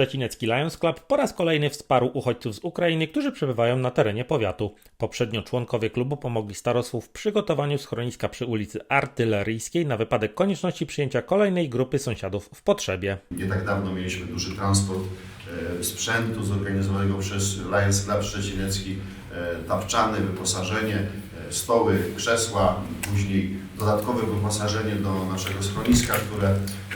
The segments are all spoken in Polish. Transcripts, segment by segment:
Szczecinecki Lions Club po raz kolejny wsparł uchodźców z Ukrainy, którzy przebywają na terenie powiatu. Poprzednio członkowie klubu pomogli starostwu w przygotowaniu schroniska przy ulicy Artyleryjskiej na wypadek konieczności przyjęcia kolejnej grupy sąsiadów w potrzebie. Nie tak dawno mieliśmy duży transport e, sprzętu zorganizowanego przez Lions Club Szczecinecki, e, tapczany, wyposażenie, e, stoły, krzesła, później dodatkowe wyposażenie do naszego schroniska, które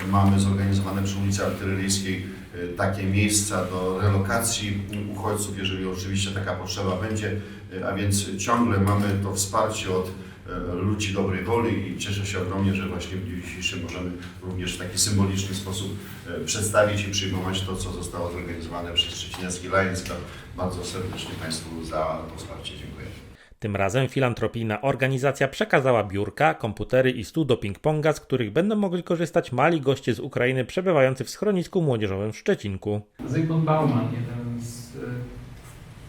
mamy zorganizowane przy ulicy Artyleryjskiej, takie miejsca do relokacji uchodźców, jeżeli oczywiście taka potrzeba będzie, e, a więc ciągle mamy to wsparcie od e, ludzi dobrej woli i cieszę się ogromnie, że właśnie w dniu dzisiejszym możemy również w taki symboliczny sposób przedstawić i przyjmować to, co zostało zorganizowane przez Szczecinecki Lions. Bardzo serdecznie Państwu za to wsparcie dziękuję. Tym razem filantropijna organizacja przekazała biurka, komputery i stół do ping-ponga, z których będą mogli korzystać mali goście z Ukrainy przebywający w schronisku młodzieżowym w Szczecinku. Zygmunt Bauman, jeden z e,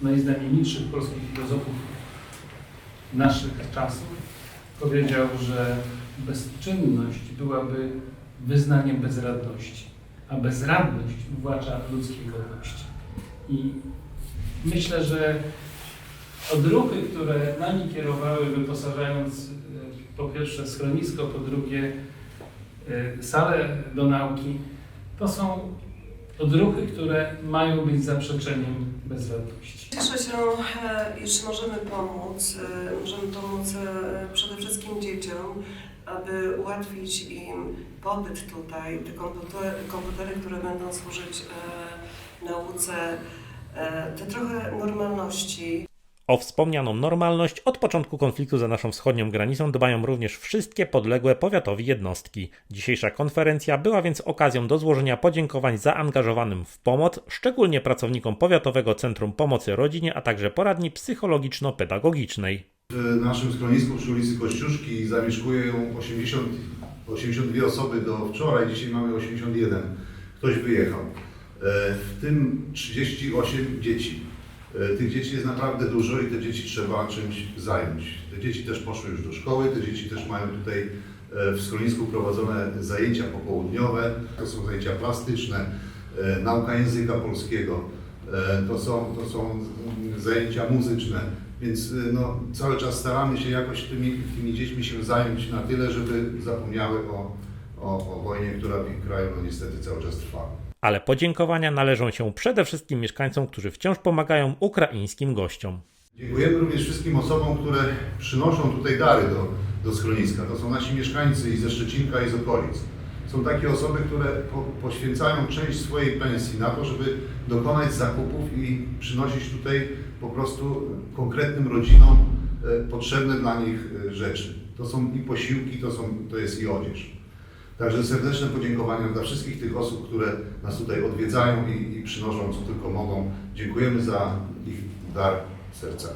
najznamienitszych polskich filozofów naszych czasów, powiedział, że bezczynność byłaby wyznaniem bezradności, a bezradność uwłacza ludzkiej godności. I myślę, że odruchy, które nami kierowały, wyposażając e, po pierwsze schronisko, po drugie e, salę do nauki, to są odruchy, które mają być zaprzeczeniem bezradności. Cieszę się, e, iż możemy pomóc. Możemy pomóc przede wszystkim dzieciom, aby ułatwić im pobyt tutaj, te komputery, komputery które będą służyć nauce, te trochę normalności. O wspomnianą normalność od początku konfliktu za naszą wschodnią granicą dbają również wszystkie podległe powiatowi jednostki. Dzisiejsza konferencja była więc okazją do złożenia podziękowań zaangażowanym w pomoc, szczególnie pracownikom Powiatowego Centrum Pomocy Rodzinie, a także poradni psychologiczno-pedagogicznej. W naszym schronisku przy ulicy Kościuszki zamieszkują 80, 82 osoby do wczoraj, dzisiaj mamy 81. Ktoś wyjechał. E, W tym 38 dzieci. E, Tych dzieci jest naprawdę dużo i te dzieci trzeba czymś zająć. Te dzieci też poszły już do szkoły, te dzieci też mają tutaj e, w schronisku prowadzone zajęcia popołudniowe. To są zajęcia plastyczne, e, nauka języka polskiego, to są, to są zajęcia muzyczne. Więc no, cały czas staramy się jakoś tymi, tymi dziećmi się zająć na tyle, żeby zapomniały o, o, o wojnie, która w ich kraju no, niestety cały czas trwa. Ale podziękowania należą się przede wszystkim mieszkańcom, którzy wciąż pomagają ukraińskim gościom. Dziękujemy również wszystkim osobom, które przynoszą tutaj dary do, do schroniska. To są nasi mieszkańcy i ze Szczecinka i z okolic. Są takie osoby, które po, poświęcają część swojej pensji na to, żeby dokonać zakupów i przynosić tutaj po prostu konkretnym rodzinom e, potrzebne dla nich e, rzeczy. To są i posiłki, to, są, to jest i odzież. Także serdeczne podziękowania dla wszystkich tych osób, które nas tutaj odwiedzają i, i przynoszą co tylko mogą. Dziękujemy za ich dar serca.